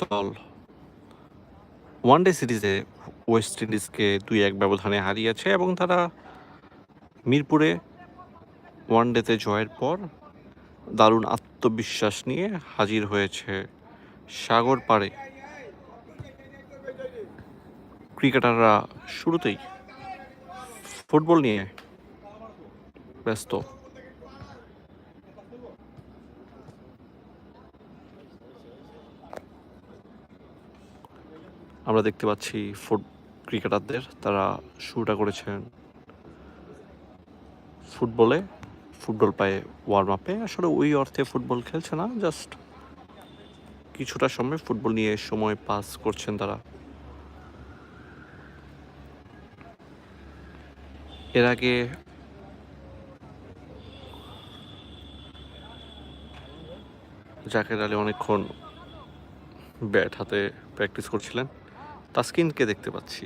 দল। ওয়ানডে সিরিজে ওয়েস্ট ইন্ডিজকে দুই এক ব্যবধানে হারিয়েছে এবং তারা মিরপুরে ওয়ানডেতে জয়ের পর দারুণ আত্মবিশ্বাস নিয়ে হাজির হয়েছে সাগর পাড়ে। ক্রিকেটাররা শুরুতেই ফুটবল নিয়ে ব্যস্ত। আমরা দেখতে পাচ্ছি ফুট ক্রিকেটারদের, তারা শুরুটা করেছেন ফুটবলে ফুটবল পায়ে ওয়ার্ম আপে আসলে ওই অর্থে ফুটবল খেলছে না জাস্ট কিছুটা সময় ফুটবল নিয়ে সময় পাস করছেন তারা। এর আগে জাকের আলী অনেকক্ষণ ব্যাট হাতে প্র্যাকটিস করছিলেন। তাসকিনকে দেখতে পাচ্ছি।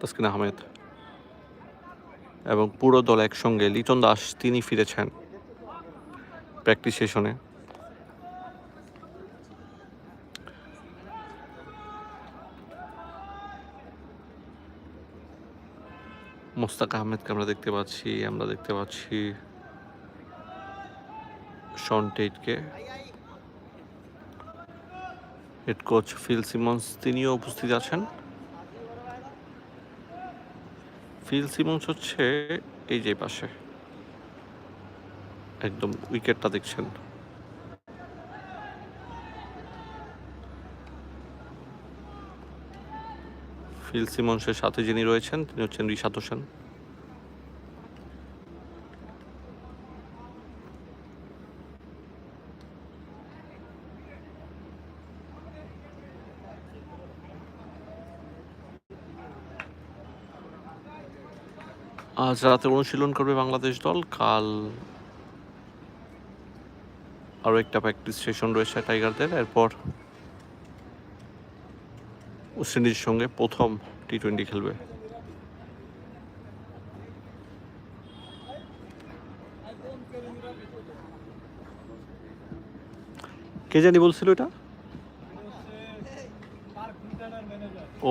তাসকিন আহমেদ এবং পুরো দল একসঙ্গে লিটন দাস তিনি ফিরেছেন প্র্যাকটিস সেশনে মোস্তাক আহমেদকে আমরা দেখতে পাচ্ছি, আমরা দেখতে পাচ্ছি শন টেটকে হেড কোচ ফিল সিমন্স, তিনিও উপস্থিত আছেন। ফিল সিমন্স হচ্ছে এই যে পাশে, একদম উইকেটটা দেখছেন। ফিল সিমন্সের সাথে যিনি রয়েছেন, তিনি হচ্ছেন রিশাদ হোসেন আজ রাতে অনুশীলন করবে বাংলাদেশ দল। কাল আরও একটা প্র্যাকটিস সেশন রয়েছে টাইগারদের। এরপর ওয়েস্ট ইন্ডিজের সঙ্গে প্রথম টি টোয়েন্টি খেলবে। কে জানি বলছিল এটা? ও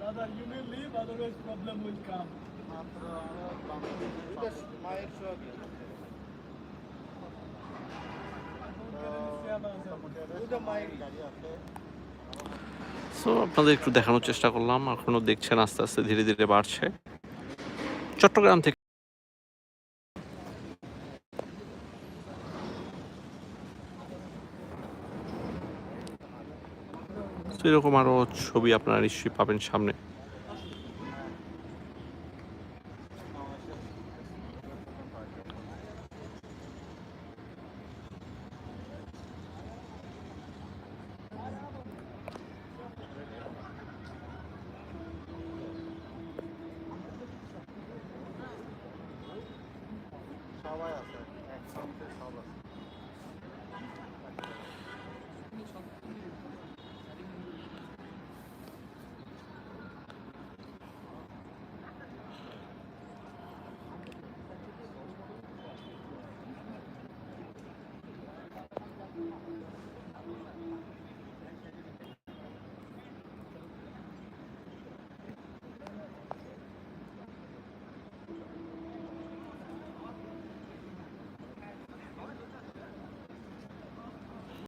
দাদা ইউ সো আপনাদের একটু দেখানোর চেষ্টা করলাম। এখনও দেখছেন, আস্তে আস্তে ধীরে ধীরে বাড়ছে। চট্টগ্রাম থেকে এরকম আরও ছবি আপনারা নিশ্চয়ই পাবেন সামনে।